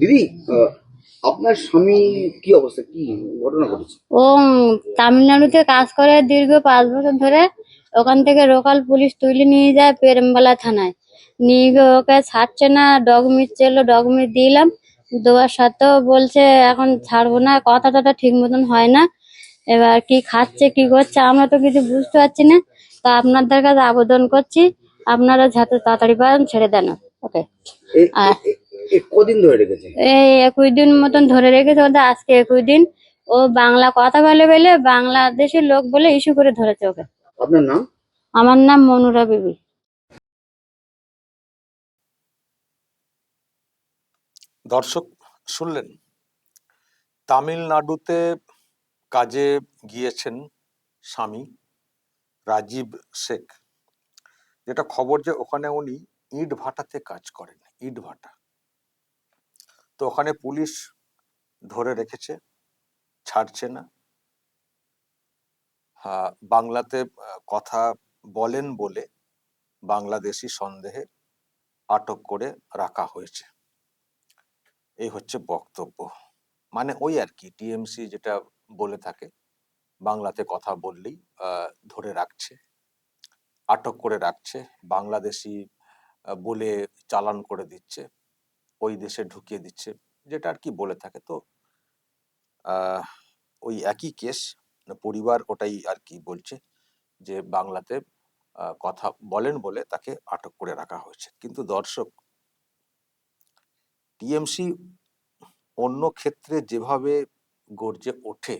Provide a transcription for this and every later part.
দিদি আপনার স্বামী কি অবস্থা? কি ঘটনা ঘটেছে? ও তামিলনাড়ুতে কাজ করে দীর্ঘ পাঁচ বছর ধরে। ওখান থেকে লোকাল পুলিশ তুলে নিয়ে যায় পেরমবালা থানায়। নিয়ে গিয়ে ওকে ছাড়ছে না ডকুমেন্ট ছিল ডকুমেন্ট দিলাম। দেওয়ার সত্ত্বেও বলছে এখন ছাড়বো না কথা টথা ঠিক মতন হয় না। এবার কি খাচ্ছে কি করছে আমরা তো কিছু বুঝতে পারছি না। তা আপনাদের কাছে আবেদন করছি আপনারা যাতে তাড়াতাড়ি পারেন ছেড়ে দেন। ওকে। এ কদিন ধরে রেখেছে? এই একুশ দিন মতন ধরে রেখেছে ওদের আজকে একুশ দিন। ও বাংলা কথা বলে বলে বাংলাদেশের লোক বলে ইস্যু করে ধরেছে ওকে। আপনার নাম? আমার নাম মনুরা বিবি। দর্শক শুনলেন? তামিলনাড়ুতে কাজে গিয়েছেন স্বামী রাজীব শেখ। যেটা খবর যে ওখানে উনি ইট ভাটাতে কাজ করেন ইট ভাটা তো ওখানে পুলিশ ধরে রেখেছে, ছাড়ছে না। বাংলাতে কথা বলেন বলে বাংলাদেশি সন্দেহে আটক করে রাখা হয়েছে। এই হচ্ছে বক্তব্য। মানে ওই আর কি, টিএমসি যেটা বলে থাকে, বাংলাতে কথা বললেই ধরে রাখছে, আটক করে রাখছে, বাংলাদেশি বলে চালান করে দিচ্ছে। ওই দেশে ঢুকিয়ে দিচ্ছে, যেটা আর কি বলে থাকে তো। ওই একই কেস, পরিবার ওটাই আর কি বলছে যে বাংলাতে কথা বলেন বলে তাকে আটক করে রাখা হয়েছে। কিন্তু দর্শক, টিএমসি অন্য ক্ষেত্রে যেভাবে গর্জে ওঠে,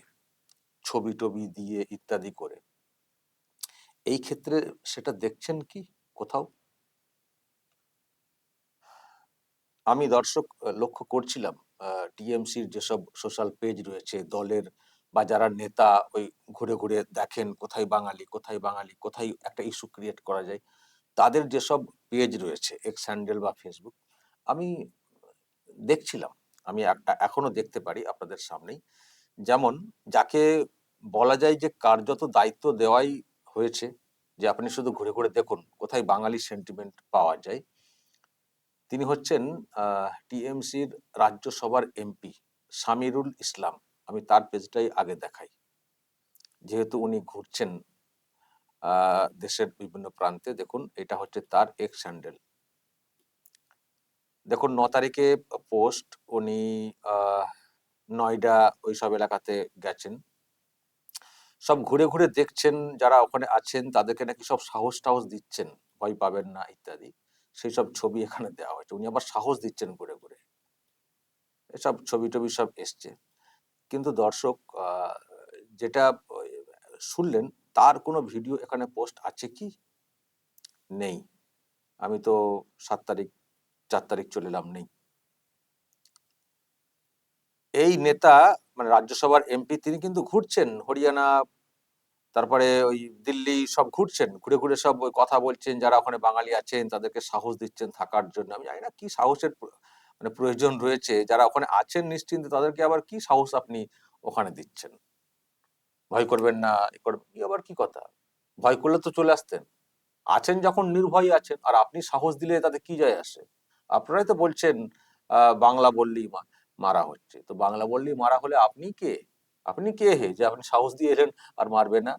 ছবি টবি দিয়ে ইত্যাদি করে, এই ক্ষেত্রে সেটা দেখছেন কি কোথাও? আমি দর্শক লক্ষ্য করছিলাম টিএমসির যেসব সোশ্যাল পেজ রয়েছে, দলের বা যারা নেতা ওই ঘুরে ঘুরে দেখেন কোথায় বাঙালি কোথায় বাঙালি, কোথায় একটা ইস্যু ক্রিয়েট করা যায়, তাদের যেসব পেজ রয়েছে এক্স হ্যান্ডেল বা ফেসবুক আমি দেখছিলাম। আমি এখনও দেখতে পারি আপনাদের সামনেই। যেমন, যাকে বলা যায় যে কার্যত দায়িত্ব দেওয়াই হয়েছে, যে আপনি শুধু ঘুরে ঘুরে দেখুন কোথায় বাঙালি সেন্টিমেন্ট পাওয়া যায় তিনি হচ্ছেন টিএমসির রাজ্যসভার এমপি সামিরুল ইসলাম। আমি তার পেজটাই আগে দেখাই। যেহেতু উনি ঘুরছেন দেশের বিভিন্ন প্রান্তে, দেখুন, এটা হচ্ছে তার এক্স হ্যান্ডেল দেখুন, ন তারিখে পোস্ট, উনি নয়ডা, ওইসব এলাকাতে গেছেন। সব ঘুরে ঘুরে দেখছেন, যারা ওখানে আছেন, তাদেরকে নাকি সব সাহস টাহস দিচ্ছেন, ভয় পাবেন না, ইত্যাদি। সেই সব ছবি এখানে দেওয়া হয়েছে। উনি আবার সাহস দিচ্ছেন ঘুরে ঘুরে। এসব ছবি টবি সব এসছে। কিন্তু দর্শক যেটা শুনলেন, তার কোনো ভিডিও এখানে পোস্ট আছে কি? নেই। আমি তো সাত তারিখ, চার তারিখ চলে এলাম, নেই। এই নেতা মানে রাজ্যসভার এমপি, তিনি কিন্তু ঘুরছেন হরিয়ানা তারপরে ওই দিল্লি সব ঘুরছেন, ঘুরে ঘুরে সব ওই কথা বলছেন, যারা ওখানে বাঙালি আছেন, তাদেরকে সাহস দিচ্ছেন থাকার জন্য। আমি জানি না কি সাহসের মানে প্রয়োজন রয়েছে, যারা ওখানে আছেন নিশ্চিন্তে, তাদেরকে আবার কি সাহস আপনি ওখানে দিচ্ছেন? ভয় করবেন না, এ করবেন এই আবার কি কথা? ভয় করলে তো চলে আসতেন। আছেন যখন নির্ভয় আছেন, আর আপনি সাহস দিলে তাতে কি যায় আসে? আপনারাই তো বলছেন বাংলা বললেই মারা হচ্ছে। তো বাংলা বললেই মারা হলে আপনি কে? আপনি কে হে? যে আপনি সাহস দিয়ে এলেন আর মারবে না।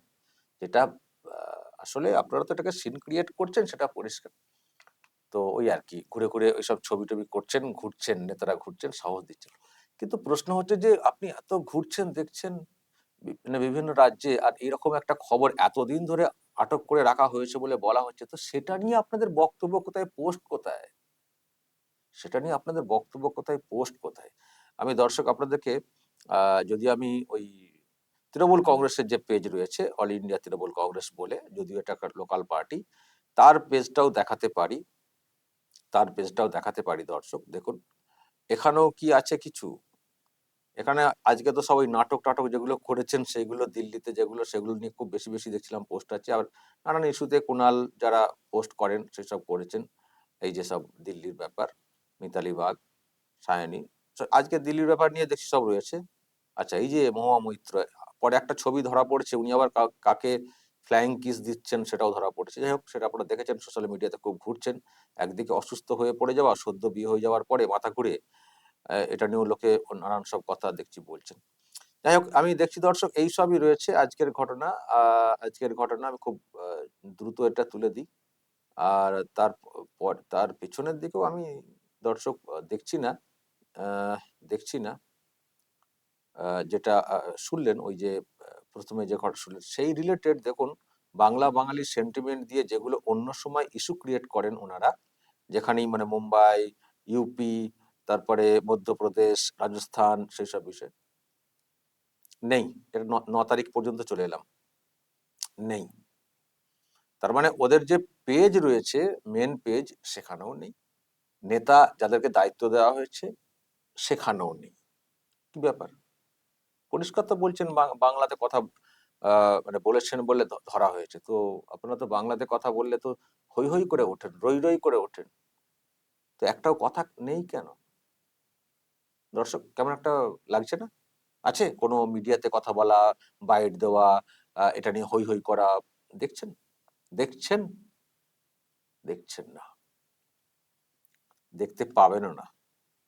যেটা আসলে আপনারা তো এটাকে সিন ক্রিয়েট করছেন, সেটা পরিষ্কার। তো ওই আর কি, ঘুরে ঘুরে ওইসব ছবি টবি করছেন, ঘুরছেন, নেতারা ঘুরছেন, সাহস দিচ্ছেন। কিন্তু প্রশ্ন হচ্ছে যে, আপনি এত ঘুরছেন, দেখছেন মানে বিভিন্ন রাজ্যে আর এরকম একটা খবর এতদিন ধরে আটক করে রাখা হয়েছে বলে বলা হচ্ছে, তো সেটা নিয়ে আপনাদের বক্তব্য কোথায়, পোস্ট কোথায়? সেটা নিয়ে আপনাদের বক্তব্য কোথায়, পোস্ট কোথায়? আমি দর্শক, আপনাদেরকে যদি আমি ওই তৃণমূল কংগ্রেসের যে পেজ রয়েছে অল ইন্ডিয়া তৃণমূল কংগ্রেস বলে যদিও এটা একটা লোকাল পার্টি তার পেজটাও দেখাতে পারি। তার পেজটাও দেখাতে পারি দর্শক দেখুন। এখানেও কি আছে কিছু? এখানে আজকে তো সবাই নাটক টাটক যেগুলো করেছেন সেগুলো দিল্লিতে যেগুলো সেগুলো নিয়ে খুব বেশি বেশি দেখছিলাম পোস্ট আছে। আর নানান ইস্যুতে কুনাল যারা পোস্ট করেন সেসব করেছেন। এই যে সব দিল্লির ব্যাপার মিতালি বাগ সায়নী। আজকে দিল্লির ব্যাপার নিয়ে দেখছি সব রয়েছে। আচ্ছা এই যে মহুয়া মৈত্র, পরে একটা ছবি ধরা পড়েছে, উনি আবার কাকে ফ্লাইং কিস দিচ্ছেন সেটাও ধরা পড়েছে। যাই হোক, সেটা আপনারা দেখেছেন সোশ্যাল মিডিয়াতে খুব ঘুরছেন। একদিকে অসুস্থ হয়ে পড়ে যাওয়া, সদ্য বিয়ে হয়ে যাওয়ার পরে মাথা ঘুরে এটা নিয়েও লোকে নানান সব কথা দেখছি, বলছেন। যাই হোক, আমি দেখছি দর্শক, এই সবই রয়েছে আজকের ঘটনা। আজকের ঘটনা আমি খুব দ্রুত এটা তুলে দিই। আর তার পর, তার পেছনের দিকেও আমি দর্শক দেখছি না দেখছি না। যেটা শুনলেন ওই যে প্রথমে যে ঘটনা শুনলেন, সেই রিলেটেড দেখুন, বাংলা বাঙালি সেন্টিমেন্ট দিয়ে যেগুলো অন্য সময় ইস্যু ক্রিয়েট করেন ওনারা, যেখানেই মানে মুম্বাই ইউপি তারপরে মধ্যপ্রদেশ, রাজস্থান সেই সব বিষয়। নেই, এটা ন তারিখ পর্যন্ত চলে এলাম। নেই। তার মানে ওদের যে পেজ রয়েছে মেন পেজ সেখানেও নেই। নেতা যাদেরকে দায়িত্ব দেওয়া হয়েছে, সেখানেও নেই। কি ব্যাপার? পরিষ্কার তো বলছেন বাংলাতে কথা মানে বলেছেন বলে ধরা হয়েছে। তো আপনারা তো বাংলাতে কথা বললে তো হই হই করে ওঠেন, রই রই করে ওঠেন। তো একটাও কথা নেই কেন? দর্শক, কেমন একটা লাগছে না? আছে কোনো মিডিয়াতে কথা বলা, বাইট দেওয়া এটা নিয়ে হই হই করা, দেখছেন? দেখছেন? দেখছেন না। দেখতে পাবেনও না।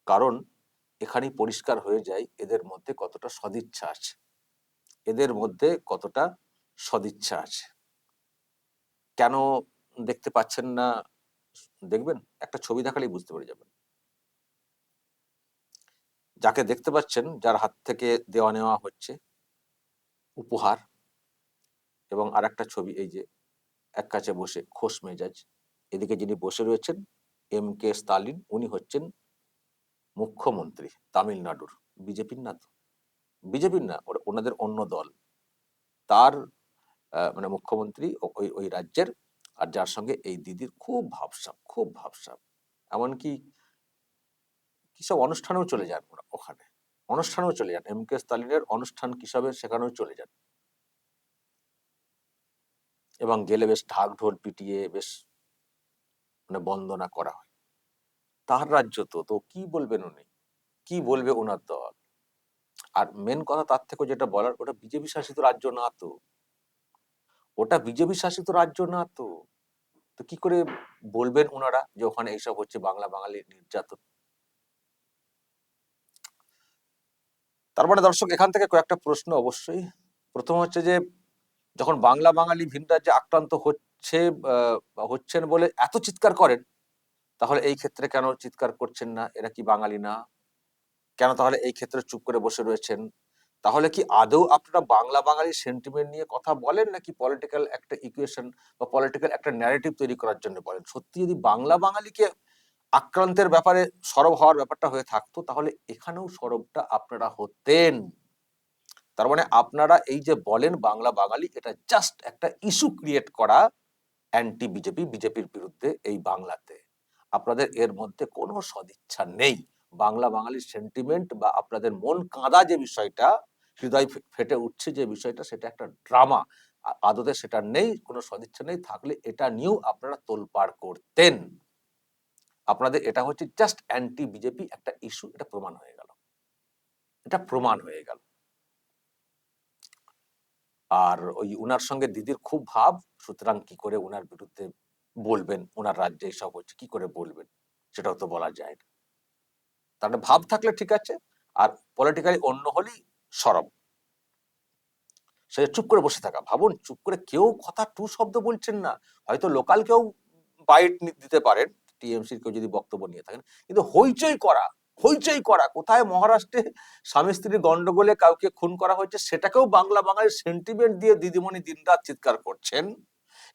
কারণ এখানেই পরিষ্কার হয়ে যায় এদের মধ্যে কতটা সদিচ্ছা আছে। এদের মধ্যে কতটা সদিচ্ছা আছে। কেন দেখতে পাচ্ছেন না? দেখবেন? একটা ছবি দেখালেই বুঝতে পেরে যাবেন। যাকে দেখতে পাচ্ছেন, যার হাত থেকে দেওয়া নেওয়া হচ্ছে, উপহার এবং আরেকটা ছবি, এই যে এক কাছে বসে খোশ মেজাজ। এদিকে যিনি বসে রয়েছেন, এম কে স্টালিন উনি হচ্ছেন মুখ্যমন্ত্রী তামিলনাড়ুর বিজেপির না তো? বিজেপির না ওনাদের অন্য দল। তার মানে মুখ্যমন্ত্রী ওই ওই রাজ্যের, আর যার সঙ্গে এই দিদির খুব ভাবসাব খুব ভাবসাব। এমনকি কিসব অনুষ্ঠানেও চলে যান ওখানে। অনুষ্ঠানেও চলে যান। এম কে স্টালিনের অনুষ্ঠান কিসবের সেখানেও চলে যান। এবং গেলে বেশ ঢাক ঢোল পিটিয়ে বেশ মানে বন্দনা করা হয়। তার রাজ্য তো তো কি বলবেন উনি? কি বলবে ওনার দল? আর মেন কথা তার থেকে যেটা বলার, ওটা বিজেপি শাসিত রাজ্য না তো। ওটা বিজেপি শাসিত রাজ্য না তো। তো কি করে বলবেন ওনারা যে ওখানে এইসব হচ্ছে বাংলা বাঙালি নির্যাতন? তারপরে দর্শক, এখান থেকে কয়েকটা প্রশ্ন অবশ্যই। প্রথম হচ্ছে যে, যখন বাংলা বাঙালি ভিন রাজ্যে আক্রান্ত হচ্ছে হচ্ছেন বলে এত চিৎকার করেন তাহলে এই ক্ষেত্রে কেন চিৎকার করছেন না? এরা কি বাঙালি না? কেন তাহলে এই ক্ষেত্রে চুপ করে বসে রয়েছেন? তাহলে কি আদৌ আপনারা বাংলা বাঙালি সেন্টিমেন্ট নিয়ে কথা বলেন নাকি পলিটিক্যাল একটা ইকুয়েশন বা পলিটিক্যাল একটা ন্যারেটিভ তৈরি করার জন্য বলেন? সত্যি যদি বাংলা বাঙালিকে আক্রান্তের ব্যাপারে সরব হওয়ার ব্যাপারটা হয়ে থাকতো, তাহলে এখানেও সরবটা আপনারা হতেন। তার মানে আপনারা এই যে বলেন বাংলা বাঙালি, এটা জাস্ট একটা ইস্যু ক্রিয়েট করা অ্যান্টি বিজেপি বিজেপির বিরুদ্ধে এই বাংলাতে। আপনাদের এর মধ্যে কোনো সদিচ্ছা নেই। বাংলা বাঙালির সেন্টিমেন্ট বা আপনাদের মন কাঁদা যে বিষয়টা, হৃদয় ফেটে উঠছে যে বিষয়টা, সেটা একটা ড্রামা আদতে সেটা নেই, কোনো সদিচ্ছা নেই, থাকলে এটা নিয়েও আপনারা তোলপাড় করতেন। আপনাদের এটা হচ্ছে জাস্ট অ্যান্টি বিজেপি একটা ইস্যু এটা প্রমাণ হয়ে গেল। এটা প্রমাণ হয়ে গেল। আর ওই উনার সঙ্গে দিদির খুব ভাব, সুতরাং কি করে উনার বিরুদ্ধে বলবেন ওনার রাজ্যে সব হচ্ছে, কি করে বলবেন? সেটাও তো বলা যায় না। তাহলে ভাব থাকলে ঠিক আছে, আর পলিটিক্যালি অন্য হলেই সরব। সে চুপ করে বসে থাকা। ভাবুন, চুপ করে কেউ কথা টু শব্দ বলছেন না। হয়তো লোকাল কেউ বাইট দিতে পারেন টিএমসির কেউ যদি বক্তব্য নিয়ে থাকেন। কিন্তু হইচই করা হইচই করা, কোথায় মহারাষ্ট্রে স্বামী স্ত্রীর গন্ডগোলে কাউকে খুন করা হয়েছে, সেটাকেও বাংলা বাঙালির সেন্টিমেন্ট দিয়ে দিদিমণি দিনরাত চিৎকার করছেন।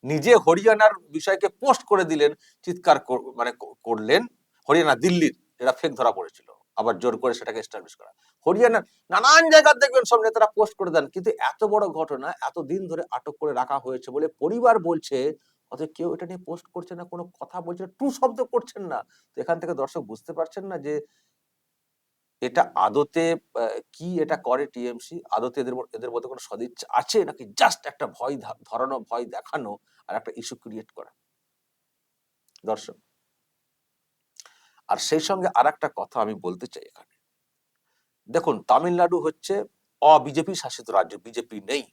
নিজে হরিয়ানার বিষয়কে পোস্ট করে দিলেন, চিৎকার মানে করলেন। হরিয়ানা, দিল্লির যেটা ফেক ধরা পড়েছিল। আবার জোর করে সেটাকে এস্টাবলিশ করা। হরিয়ানার নানান জায়গায় দেখবেন সব নেতারা পোস্ট করে দেন। কিন্তু এত বড় ঘটনা, এত দিন ধরে আটক করে রাখা হয়েছে বলে পরিবার বলছে অথচ কেউ এটা নিয়ে পোস্ট করছে না, কোনো কথা বলছে না, টু শব্দ করছেন না। তো এখান থেকে দর্শক বুঝতে পারছেন না যে এটা আদতে কি এটা করে টিএমসি? আদতে এদের এদের মধ্যে কোনো সদিচ্ছা আছে? নাকি জাস্ট একটা ভয় ধরানো, ভয় দেখানো আর একটা ইস্যু ক্রিয়েট করা? দর্শক, আর সেই সঙ্গে আর একটা কথা আমি বলতে চাই এখানে। দেখুন, তামিলনাড়ু হচ্ছে অবিজেপি শাসিত রাজ্য, বিজেপি নেই।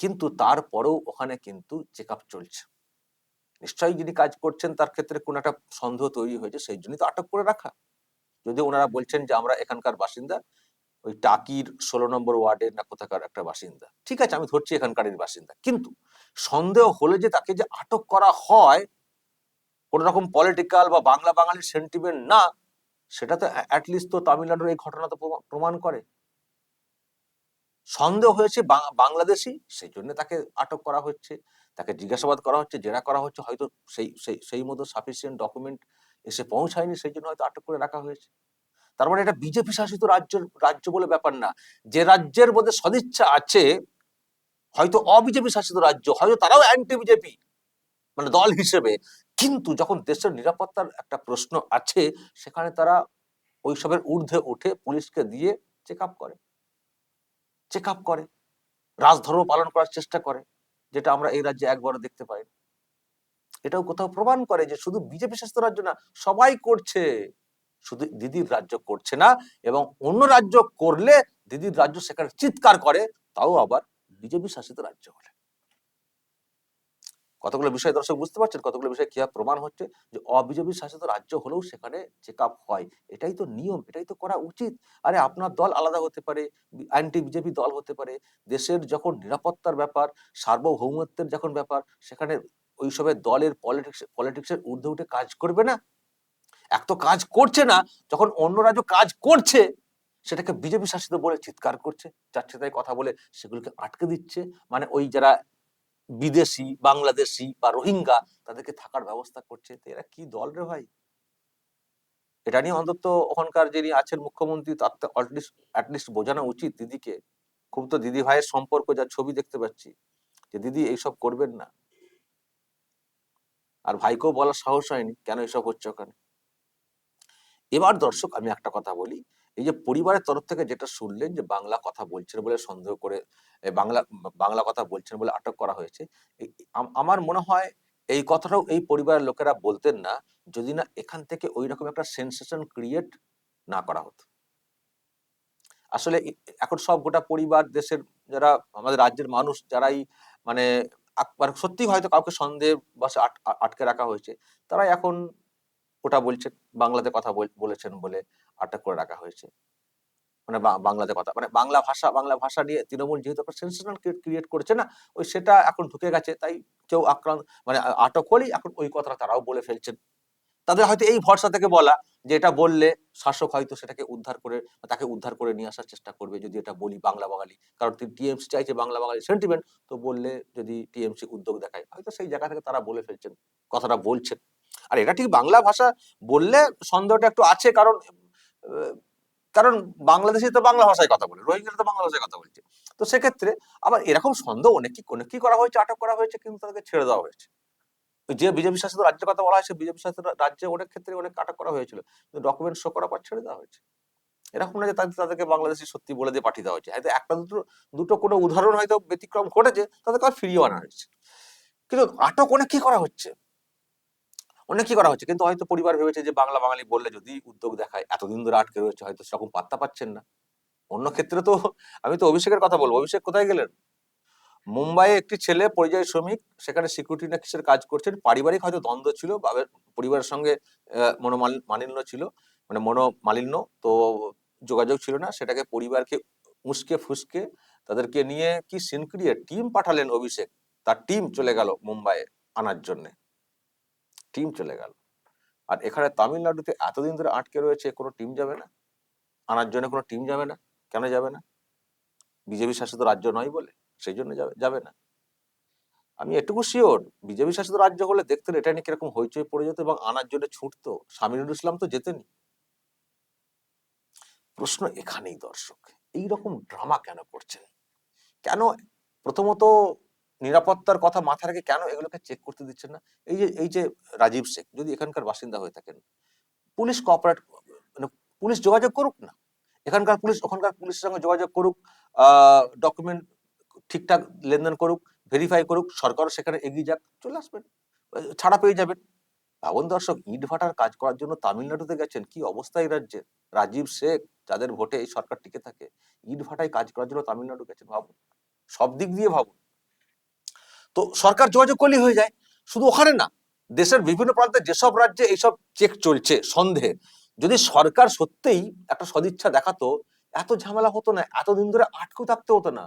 কিন্তু তারপরেও ওখানে কিন্তু চেক চলছে। নিশ্চয়ই যিনি কাজ করছেন তার ক্ষেত্রে কোন একটা সন্দেহ তৈরি হয়েছে, সেই জন্যই তো আটক করে রাখা। যদি ওনারা বলছেন যে আমরা এখানকার বাসিন্দা, ওই টাকির ষোলো নম্বর ওয়ার্ডের না কোথাকার একটা বাসিন্দা। ঠিক আছে, আমি ধরছি এখানকারই বাসিন্দা। কিন্তু সন্দেহ হলে যে তাকে যে আটক করা হয় কোন রকম পলিটিক্যাল বা বাংলা বাঙালির সেন্টিমেন্ট না, সেটা তো অ্যাটলিস্ট তো তামিলনাড়ুর এই ঘটনা তো প্রমা- প্রমাণ করে। সন্দেহ হয়েছে বাংলাদেশি, সেই জন্য তাকে আটক করা হচ্ছে। তাকে জিজ্ঞাসাবাদ করা হচ্ছে, জেরা করা হচ্ছে, হয়তো সেই সেই সেই মতো সাফিসিয়েন্ট ডকুমেন্ট এসে পৌঁছায়নি সেই জন্য হয়তো আটক করে রাখা হয়েছে। তার মানে এটা বিজেপি শাসিত রাজ্য রাজ্য বলে ব্যাপার না। যে রাজ্যের মধ্যে সদিচ্ছা আছে, হয়তো অবিজেপি শাসিত রাজ্য, হয়তো তারাও অ্যান্টি বিজেপি মানে দল হিসেবে। কিন্তু যখন দেশের নিরাপত্তার একটা প্রশ্ন আছে, সেখানে তারা ওইসবের ঊর্ধ্বে উঠে পুলিশকে দিয়ে চেক আপ করে। চেক আপ করে। রাজধর্ম পালন করার চেষ্টা করে, যেটা আমরা এই রাজ্যে একবারও দেখতে পাই। এটাও কোথাও প্রমাণ করে যে শুধু বিজেপি শাসিত রাজ্য না, সবাই করছে। শুধু দিদির রাজ্য করছে না এবং অন্য রাজ্য করলে দিদির রাজ্য সেখানে চিৎকার করে, তাও আবার বিজেপি শাসিত রাজ্য হলে কতগুলো বিষয় দর্শক বুঝতে পারছেন? কতগুলো বিষয় কীভাবে প্রমাণ হচ্ছে? যে অবিজেপি শাসিত রাজ্য হলেও সেখানে চেক আপ হয়। এটাই তো নিয়ম, এটাই তো করা উচিত। আরে আপনার দল আলাদা হতে পারে অ্যান্টি বিজেপি দল হতে পারে। দেশের যখন নিরাপত্তার ব্যাপার, সার্বভৌমত্বের যখন ব্যাপার, সেখানে ওইসবের দলের পলিটিক্স পলিটিক্সের ঊর্ধ্বে উঠে কাজ করবে না? এক তো কাজ করছে না, যখন অন্য রাজ্য কাজ করছে, সেটাকে বিজেপি শাসিত বলে চিৎকার করছে তাই কথা বলে সেগুলোকে আটকে দিচ্ছে। মানে ওই যারা বিদেশি, বাংলাদেশি বা রোহিঙ্গা, তাদেরকে থাকার ব্যবস্থা করছে। তো এরা কি দল রে ভাই? এটা নিয়ে অন্তত ওখানকার যিনি আছেন মুখ্যমন্ত্রী, তার তো অ্যাটলিস্ট বোঝানো উচিত দিদিকে। খুব তো দিদি ভাইয়ের সম্পর্ক, যা ছবি দেখতে পাচ্ছি, যে দিদি এইসব করবেন না। আর ভাইকেও বলার সাহস হয়নি। কেন এসব হচ্ছে ওখানে? এবার দর্শক, আমি একটা কথা বলি। এই যে পরিবারের তরফ থেকে যেটা শুনলেন যে বাংলা কথা বলছেন বলে সন্দেহ করে বাংলা বাংলা কথা বলছেন বলে আটক করা হয়েছে আমার মনে হয় এই কথাটাও এই পরিবারের লোকেরা বলতেন না, যদি না এখান থেকে ওই রকম একটা সেন্সেশন ক্রিয়েট না করা হতো। আসলে এখন সব গোটা পরিবার, দেশের যারা, আমাদের রাজ্যের মানুষ, যারাই মানে আক- মানে সত্যি হয়তো কাউকে সন্দেহ বসে আট- আটকে রাখা হয়েছে। তারাই এখন ওটা বলছেন বাংলাতে কথা বল- বলেছেন বলে আটক করে রাখা হয়েছে। মানে বাংলাতে কথা মানে বাংলা ভাষা বাংলা ভাষা নিয়ে তৃণমূল যেহেতু একটা সেন্সেশনাল ক্রিয়েট করেছে না, ওই সেটা এখন ঢুকে গেছে, তাই কেউ আক্রান্ত মানে আটক হলেই এখন ওই কথাটা তারাও বলে ফেলছেন। তাদের হয়তো এই ভরসা থেকে বলা যে এটা বললে শাসক হয়তো সেটাকে উদ্ধার করে, তাকে উদ্ধার করে নিয়ে আসার চেষ্টা করবে যদি এটা বলি বাংলা বাঙালি। কারণ টিএমসি চাইছে বাংলা বাঙালি সেন্টিমেন্ট তো বললে যদি টিএমসি উদ্যোগ দেখায়, হয়তো সেই জায়গা থেকে তারা বলে ফেলছেন, কথাটা বলছেন। আর এটা ঠিক বাংলা ভাষা বললে সন্দেহটা একটু আছে? কারণ কারণ বাংলাদেশি তো বাংলা ভাষায় কথা বলে, রোহিঙ্গারা তো বাংলা ভাষায় কথা বলছে। তো সেক্ষেত্রে আবার এরকম সন্দেহ অনেক, কি অনেক কি করা হয়েছে, আটক করা হয়েছে, কিন্তু তাদেরকে ছেড়ে দেওয়া হয়েছে। যে বিজেপি শাসিত রাজ্যের কথা বলা হয়েছে বিজেপি শাসিত রাজ্যে অনেক ক্ষেত্রে অনেক আটক করা হয়েছিল। কিন্তু ডকুমেন্ট শো করার পর ছেড়ে দেওয়া হয়েছে। এরকম না যে তাদের, তাদেরকে বাংলাদেশি সত্যি বলে দিয়ে পাঠিয়ে দেওয়া হয়েছে। হয়তো একটা দুটো দুটো কোনো উদাহরণ হয়তো ব্যতিক্রম ঘটেছে, তাদেরকে আর ফিরিয়ে আনা হয়েছে। কিন্তু আটক অনেক কি করা হচ্ছে? অনেক কি করা হচ্ছে? কিন্তু হয়তো পরিবার ভেবেছে যে বাংলা বাঙালি বললে যদি উদ্যোগ দেখায়, এতদিন ধরে আটকে রয়েছে, হয়তো সেরকম পাত্তা পাচ্ছেন না। অন্য ক্ষেত্রে তো, আমি তো অভিষেকের কথা বলব। অভিষেক কোথায় গেলেন? মুম্বাইয়ে একটি ছেলে পরিযায়ী শ্রমিক সেখানে সিকিউরিটি না কিসের কাজ করছেন? পারিবারিক হয়তো দ্বন্দ্ব ছিল পরিবারের সঙ্গে আহ, মনোমাল- মালিন্য ছিল মানে মনোমালিন্য তো যোগাযোগ ছিল না। সেটাকে পরিবারকে উস্কে ফুসকে তাদেরকে নিয়ে কি সিন ক্রিয়েট টিম পাঠালেন অভিষেক? তার টিম চলে গেল মুম্বাইয়ে আনার জন্য। টিম চলে গেল। আর এখানে তামিলনাড়ুতে এতদিন ধরে আটকে রয়েছে কোনো টিম যাবে না? আনার জন্য কোনো টিম যাবে না? কেন যাবে না? বিজেপি শাসিত রাজ্য নয় বলে। সেই জন্য যাবে না। আমি এটুকু শিওর বিজেপি শাসিত রাজ্য হলে দেখতেন এটা নিয়ে কীরকম হইচই পড়ে যেত এবং আনার জন্য ছুটতো। সামিরুল ইসলাম তো যেতেনি প্রশ্ন এখানেই, দর্শক এই রকম ড্রামা কেন করছেন? কেন প্রথমত নিরাপত্তার কথা মাথা রেখে কেন এগুলোকে চেক করতে দিচ্ছেন না? এই যে এই যে রাজীব শেখ, যদি এখানকার বাসিন্দা হয়ে থাকেন, পুলিশ কোঅপারেট মানে পুলিশ যোগাযোগ করুক না? এখানকার পুলিশ, ওখানকার পুলিশের সঙ্গে যোগাযোগ করুক ডকুমেন্ট ঠিকঠাক লেনদেন করুক ভেরিফাই করুক সরকারও সেখানে এগিয়ে যাক, চলে আসবেন। ছাড়া পেয়ে যাবেন। ভাবুন দর্শক, ইট ভাটার কাজ করার জন্য তামিলনাড়ুতে গেছেন, কি অবস্থা এই রাজ্যের রাজীব শেখ, যাদের ভোটে এই সরকার টিকে থাকে, ইট ভাটায় কাজ করার জন্য তামিলনাড়ু গেছেন ভাবুন। সব দিক দিয়ে ভাবুন। তো সরকার যোগাযোগ করলেই হয়ে যায়। শুধু ওখানে না, দেশের বিভিন্ন প্রান্তে যেসব রাজ্যে এইসব চেক চলছে, সন্দেহে, যদি সরকার সত্যিই একটা সদিচ্ছা দেখাতো, এত ঝামেলা হতো না, এতদিন ধরে আটকেও থাকতে হতো না।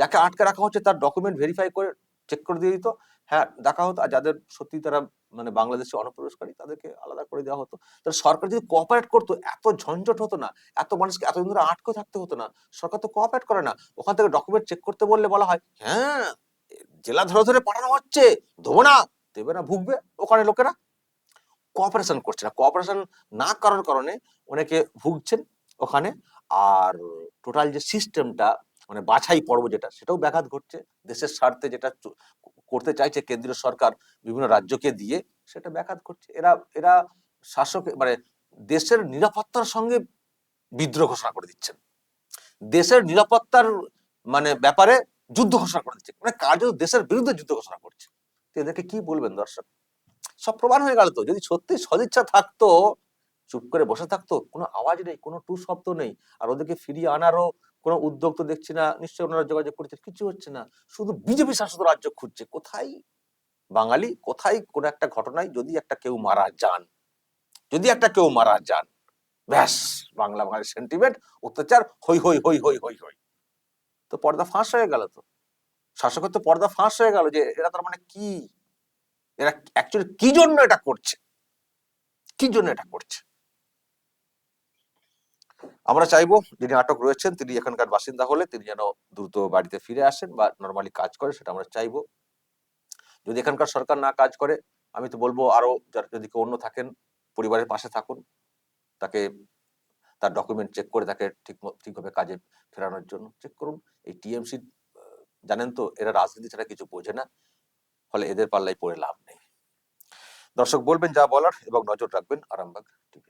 যাকে আটকে রাখা হচ্ছে তার ডকুমেন্ট ভেরিফাই করে চেক করে দিয়ে দিত। হ্যাঁ দেখা হতো। আর যাদের সত্যি তারা মানে বাংলাদেশে অনুপ্রবেশকারী, তাদেরকে আলাদা করে দেওয়া হতো। তাহলে সরকার যদি কোঅপারেট করতো, এত ঝঞ্ঝট হতো না, এত মানুষকে এতদিন ধরে আটকে থাকতে হতো না, সরকার তো কোঅপারেট করে না। ওখান থেকে ডকুমেন্ট চেক করতে বললে বলা হয় হ্যাঁ জেলা ধরে ধরে পাঠানো হচ্ছে, ধোবো না, দেবে না, ভুগবে ওখানে লোকেরা। কোঅপারেশন করছে না। কোঅপারেশন না করার কারণে অনেকে ভুগছেন ওখানে। আর টোটাল যে সিস্টেমটা মানে বাছাই পর্ব যেটা, সেটাও ব্যাঘাত ঘটছে। দেশের স্বার্থে যেটা করতে চাইছে কেন্দ্রীয় সরকার বিভিন্ন রাজ্যকে দিয়ে, সেটা ব্যাঘাত ঘটছে। এরা এরা শাসক মানে দেশের নিরাপত্তার সঙ্গে বিদ্রোহ ঘোষণা করে দিচ্ছেন। দেশের নিরাপত্তার মানে ব্যাপারে যুদ্ধ ঘোষণা করে দিচ্ছে। মানে কার্য দেশের বিরুদ্ধে যুদ্ধ ঘোষণা করছে। এদেরকে কি বলবেন দর্শক? সব প্রমাণ হয়ে গেল তো। যদি সত্যি সদিচ্ছা থাকতো, চুপ করে বসে থাকতো, কোনো আওয়াজ নেই, কোনো টু শব্দ নেই, আর ওদেরকে ফিরিয়ে আনারও কোনো উদ্যোগ তো দেখছি না, নিশ্চয়ই ওনারা যোগাযোগ করছে, কিছু হচ্ছে না। শুধু বিজেপি শাসিত রাজ্য খুঁজছে, কোথায়? বাঙালি, কোথায় কোনো একটা ঘটনায় যদি একটা কেউ মারা যান, যদি একটা কেউ মারা যান, ব্যাস, বাংলা বাঙালির সেন্টিমেন্ট অত্যাচার হই হই হই হই হই হই তো পর্দা ফাঁস হয়ে গেল তো। শাসকের তো পর্দা ফাঁস হয়ে গেল যে এরা তার মানে কি? এরা অ্যাকচুয়ালি কি জন্য এটা করছে? কি জন্য এটা করছে? আমরা চাইব যিনি আটক রয়েছেন, তিনি এখানকার বাসিন্দা হলে তিনি যেন দ্রুত বাড়িতে ফিরে আসেন বা নর্মালি কাজ করে, সেটা আমরা চাইব। যদি এখানকার সরকার না কাজ করে, আমি তো বলব আরও যদি কেউ অন্য থাকেন, পরিবারের পাশে থাকুন, তাকে তার ডকুমেন্ট চেক করে তাকে ঠিক ঠিকভাবে কাজে ফেরানোর জন্য চেক করুন। এই টিএমসি জানেন তো, এরা রাজনীতি ছাড়া কিছু বোঝে না, ফলে এদের পাল্লাই পড়ে লাভ নেই। দর্শক, বলবেন যা বলার এবং নজর রাখবেন, আরামবাগ টিভিতে